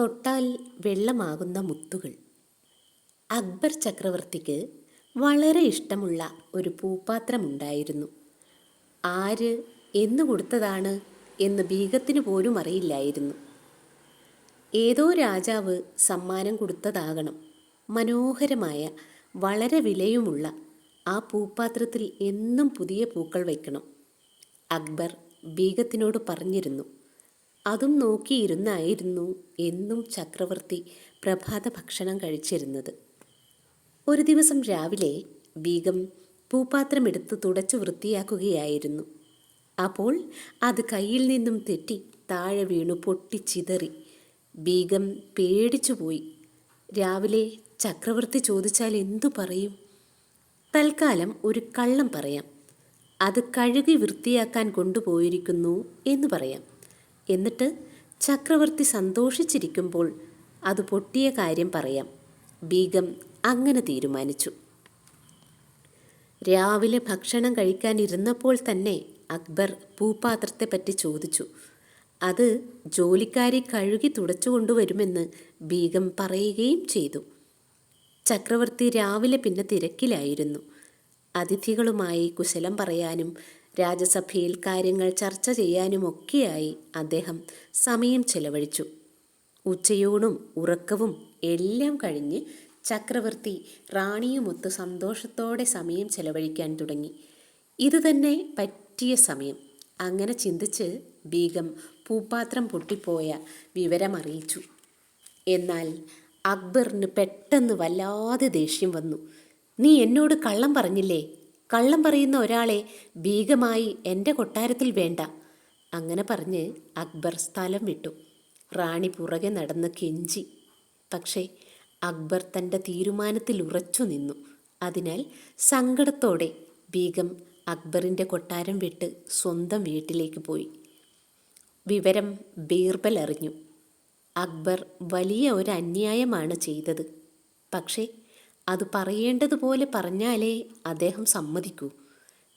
തൊട്ടാൽ വെള്ളമാകുന്ന മുത്തുകൾ. അക്ബർ ചക്രവർത്തിക്ക് വളരെ ഇഷ്ടമുള്ള ഒരു പൂപ്പാത്രമുണ്ടായിരുന്നു. ആര് എന്ന് കൊടുത്തതാണ് എന്ന് ബീഗത്തിന് പോലും അറിയില്ലായിരുന്നു. ഏതോ രാജാവ് സമ്മാനം കൊടുത്തതാകണം. മനോഹരമായ വളരെ വിലയുമുള്ള ആ പൂപ്പാത്രത്തിൽ എന്നും പുതിയ പൂക്കൾ വയ്ക്കണം. അക്ബർ ബീഗത്തിനോട് പറഞ്ഞിരുന്നു. അതും നോക്കിയിരുന്നായിരുന്നു എന്നും ചക്രവർത്തി പ്രഭാത ഭക്ഷണം കഴിച്ചിരുന്നത്. ഒരു ദിവസം രാവിലെ ബീഗം പൂപാത്രമെടുത്ത് തുടച്ചു വൃത്തിയാക്കുകയായിരുന്നു. അപ്പോൾ അത് കയ്യിൽ നിന്നും തെറ്റി താഴെ വീണു പൊട്ടിച്ചിതറി. ബീഗം പേടിച്ചുപോയി രാവിലെ ചക്രവർത്തി ചോദിച്ചാൽ എന്തു പറയും? തൽക്കാലം ഒരു കള്ളം പറയാം. അത് കഴുകി വൃത്തിയാക്കാൻ കൊണ്ടുപോയിരിക്കുന്നു എന്ന് പറയാം. എന്നിട്ട് ചക്രവർത്തി സന്തോഷിച്ചിരിക്കുമ്പോൾ അത് പൊട്ടിയ കാര്യം പറയാം. ബീഗം അങ്ങനെ തീരുമാനിച്ചു. രാവിലെ ഭക്ഷണം കഴിക്കാനിരുന്നപ്പോൾ തന്നെ അക്ബർ ഭൂപാത്രത്തെപ്പറ്റി ചോദിച്ചു. അത് ജോലിക്കാരി കഴുകി തുടച്ചു കൊണ്ടുവരുമെന്ന് ബീഗം പറയുകയും ചെയ്തു. ചക്രവർത്തി രാവിലെ പിന്നെ തിരക്കിലായിരുന്നു. അതിഥികളുമായി കുശലം പറയാനും രാജസഭയിൽ കാര്യങ്ങൾ ചർച്ച ചെയ്യാനുമൊക്കെയായി അദ്ദേഹം സമയം ചെലവഴിച്ചു. ഉച്ചയൂണും ഉറക്കവും എല്ലാം കഴിഞ്ഞ് ചക്രവർത്തി റാണിയുമൊത്ത് സന്തോഷത്തോടെ സമയം ചെലവഴിക്കാൻ തുടങ്ങി. ഇതുതന്നെ പറ്റിയ സമയം. അങ്ങനെ ചിന്തിച്ച് ബീഗം പൂപ്പാത്രം പൊട്ടിപ്പോയ വിവരമറിയിച്ചു. എന്നാൽ അക്ബറിന് പെട്ടെന്ന് വല്ലാതെ ദേഷ്യം വന്നു. നീ എന്നോട് കള്ളം പറഞ്ഞില്ലേ? കള്ളം പറയുന്ന ഒരാളെ ഭീകമായി എന്റെ കൊട്ടാരത്തിൽ വേണ്ട. അങ്ങനെ പറഞ്ഞ് അക്ബർ സ്ഥലം വിട്ടു. റാണി പുറകെ നടന്ന് കെഞ്ചി. പക്ഷേ അക്ബർ തന്റെ തീരുമാനത്തിൽ ഉറച്ചു നിന്നു. അതിനാൽ സങ്കടത്തോടെ ബീഗം അക്ബറിന്റെ കൊട്ടാരം വിട്ട് സ്വന്തം വീട്ടിലേക്ക് പോയി. വിവരം ബീർബൽ അറിഞ്ഞു. അക്ബർ വലിയ ഒരു അന്യായമാണ് ചെയ്തത്. പക്ഷേ അത് പറയേണ്ടതുപോലെ പറഞ്ഞാലേ അദ്ദേഹം സമ്മതിക്കൂ.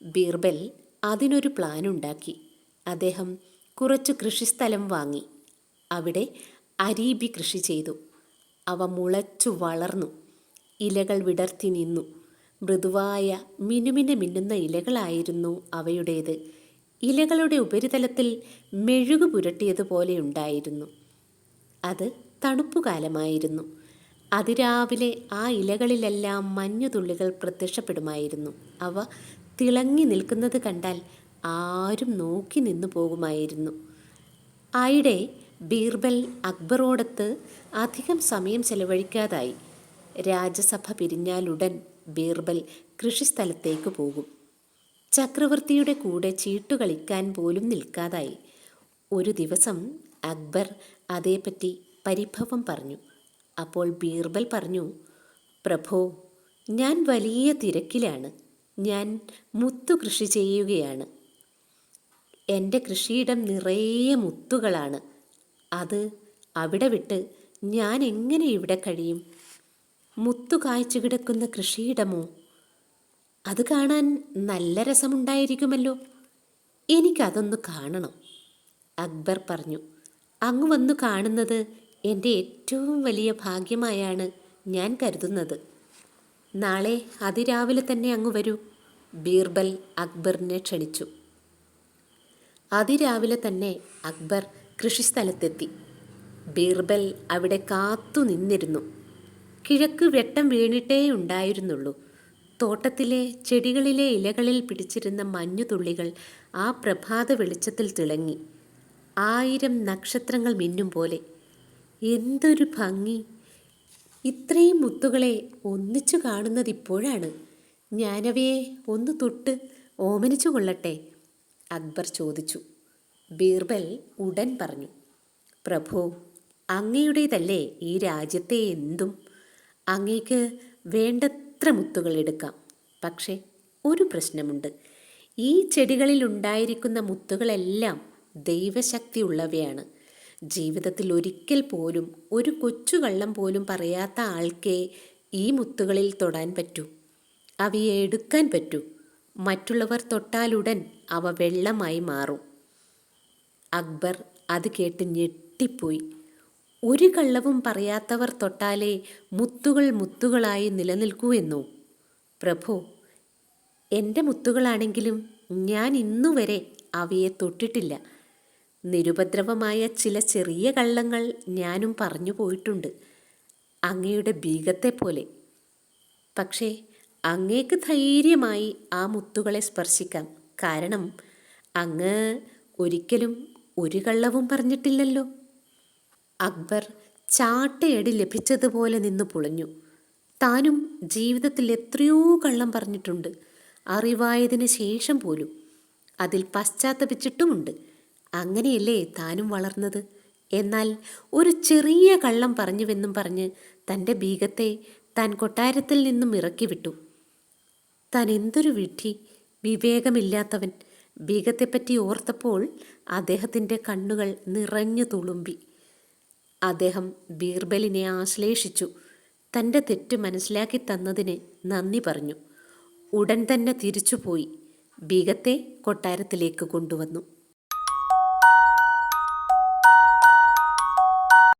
ബീർബൽ അതിനൊരു പ്ലാൻ ഉണ്ടാക്കി അദ്ദേഹം കുറച്ച് കൃഷിസ്ഥലം വാങ്ങി. അവിടെ അരീബി കൃഷി ചെയ്തു. അവ മുളച്ചു വളർന്നു. ഇലകൾ വിടർത്തി നിന്നു. മൃദുവായ മിനുമിന മിന്നുന്ന ഇലകളായിരുന്നു അവയുടേത്. ഇലകളുടെ ഉപരിതലത്തിൽ മെഴുകു പുരട്ടിയതുപോലെ ഉണ്ടായിരുന്നു. അത് തണുപ്പുകാലമായിരുന്നു. അതിരാവിലെ ആ ഇലകളിലെല്ലാം മഞ്ഞുതുള്ളികൾ പ്രത്യക്ഷപ്പെടുമായിരുന്നു. അവ തിളങ്ങി നിൽക്കുന്നത് കണ്ടാൽ ആരും നോക്കി നിന്നു പോകുമായിരുന്നു. ആയിടെ ബീർബൽ അക്ബറോടത്ത് അധികം സമയം ചെലവഴിക്കാതായി. രാജ്യസഭ പിരിഞ്ഞാലുടൻ ബീർബൽ കൃഷിസ്ഥലത്തേക്ക് പോകും. ചക്രവർത്തിയുടെ കൂടെ ചീട്ടുകളിക്കാൻ പോലും നിൽക്കാതായി. ഒരു ദിവസം അക്ബർ അതേപ്പറ്റി പരിഭവം പറഞ്ഞു. അപ്പോൾ ബീർബൽ പറഞ്ഞു പ്രഭോ ഞാൻ വലിയ തിരക്കിലാണ്. ഞാൻ മുത്തു കൃഷി ചെയ്യുകയാണ്. എന്റെ കൃഷിയിടം നിറയെ മുത്തുകളാണ്. അത് അവിടെ വിട്ട് ഞാൻ എങ്ങനെ ഇവിടെ കഴിയും? മുത്തു കായ്ച്ചു കിടക്കുന്ന കൃഷിയിടമോ? അത് കാണാൻ നല്ല രസമുണ്ടായിരിക്കുമല്ലോ. എനിക്കതൊന്ന് കാണണം അക്ബർ പറഞ്ഞു. അങ്ങ് വന്നു കാണുന്നത് എന്റെ ഏറ്റവും വലിയ ഭാഗ്യമായാണ് ഞാൻ കരുതുന്നത്. നാളെ അതിരാവിലെ തന്നെ അങ്ങ് വരൂ. ബീർബൽ അക്ബറിനെ ക്ഷണിച്ചു. അതിരാവിലെ തന്നെ അക്ബർ കൃഷിസ്ഥലത്തെത്തി. ബീർബൽ അവിടെ കാത്തു നിന്നിരുന്നു. കിഴക്ക് വെട്ടം വീണിട്ടേ ഉണ്ടായിരുന്നുള്ളൂ. തോട്ടത്തിലെ ചെടികളിലെ ഇലകളിൽ പിടിച്ചിരുന്ന മഞ്ഞുതുള്ളികൾ ആ പ്രഭാത വെളിച്ചത്തിൽ തിളങ്ങി. ആയിരം നക്ഷത്രങ്ങൾ മിന്നും പോലെ എന്തൊരു ഭംഗി. ഇത്രയും മുത്തുകളെ ഒന്നിച്ചു കാണുന്നത് ഇപ്പോഴാണ്. ഞാനവയെ ഒന്ന് തൊട്ട് ഓമനിച്ചു കൊള്ളട്ടെ അക്ബർ ചോദിച്ചു. ബീർബൽ ഉടൻ പറഞ്ഞു. പ്രഭു അങ്ങയുടേതല്ലേ ഈ രാജ്യത്തെ എന്തും? അങ്ങേക്ക് വേണ്ടത്ര മുത്തുകൾ എടുക്കാം. പക്ഷേ ഒരു പ്രശ്നമുണ്ട്. ഈ ചെടികളിൽ ഉണ്ടായിരിക്കുന്ന മുത്തുകളെല്ലാം ദൈവശക്തി ഉള്ളവയാണ് ജീവിതത്തിൽ ഒരിക്കൽ പോലും ഒരു കൊച്ചു കള്ളം പോലും പറയാത്ത ആൾക്കേ ഈ മുത്തുകളിൽ തൊടാൻ പറ്റൂ. അവയെ എടുക്കാൻ പറ്റൂ. മറ്റുള്ളവർ തൊട്ടാലുടൻ അവ വെള്ളമായി മാറും. അക്ബർ അത് കേട്ട് ഞെട്ടിപ്പോയി. ഒരു കള്ളവും പറയാത്തവർ തൊട്ടാലേ മുത്തുകൾ മുത്തുകളായി നിലനിൽക്കൂ എന്നോ? പ്രഭു എന്റെ മുത്തുകളാണെങ്കിലും ഞാൻ ഇന്നുവരെ അവയെ തൊട്ടിട്ടില്ല. നിരുപദ്രവമായ ചില ചെറിയ കള്ളങ്ങൾ ഞാനും പറഞ്ഞു പോയിട്ടുണ്ട്. അങ്ങയുടെ ബീഗത്തെ പോലെ. പക്ഷേ അങ്ങേക്ക് ധൈര്യമായി ആ മുത്തുകളെ സ്പർശിക്കാം. കാരണം അങ്ങ് ഒരിക്കലും ഒരു കള്ളവും പറഞ്ഞിട്ടില്ലല്ലോ. അക്ബർ ചാട്ടയടി ലഭിച്ചതുപോലെ നിന്ന് പുളഞ്ഞു. താനും ജീവിതത്തിൽ എത്രയോ കള്ളം പറഞ്ഞിട്ടുണ്ട്. അറിവായതിന് ശേഷം പോലും. അതിൽ പശ്ചാത്തപിച്ചിട്ടുമുണ്ട്. അങ്ങനെയല്ലേ താനും വളർന്നത്? എന്നാൽ ഒരു ചെറിയ കള്ളം പറഞ്ഞുവെന്നും പറഞ്ഞ് തന്റെ ബീഗത്തെ താൻ കൊട്ടാരത്തിൽ നിന്നും ഇറക്കി വിട്ടു താൻ എന്തൊരു വിഡ്ഢി വിവേകമില്ലാത്തവൻ. ബീഗത്തെപ്പറ്റി ഓർത്തപ്പോൾ അദ്ദേഹത്തിന്റെ കണ്ണുകൾ നിറഞ്ഞു തുളുമ്പി. അദ്ദേഹം ബീർബലിനെ ആശ്ലേഷിച്ചു. തന്റെ തെറ്റ് മനസ്സിലാക്കി തന്നതിന് നന്ദി പറഞ്ഞു. ഉടൻ തന്നെ തിരിച്ചുപോയി. ബീഗത്തെ കൊട്ടാരത്തിലേക്ക് കൊണ്ടുവന്നു.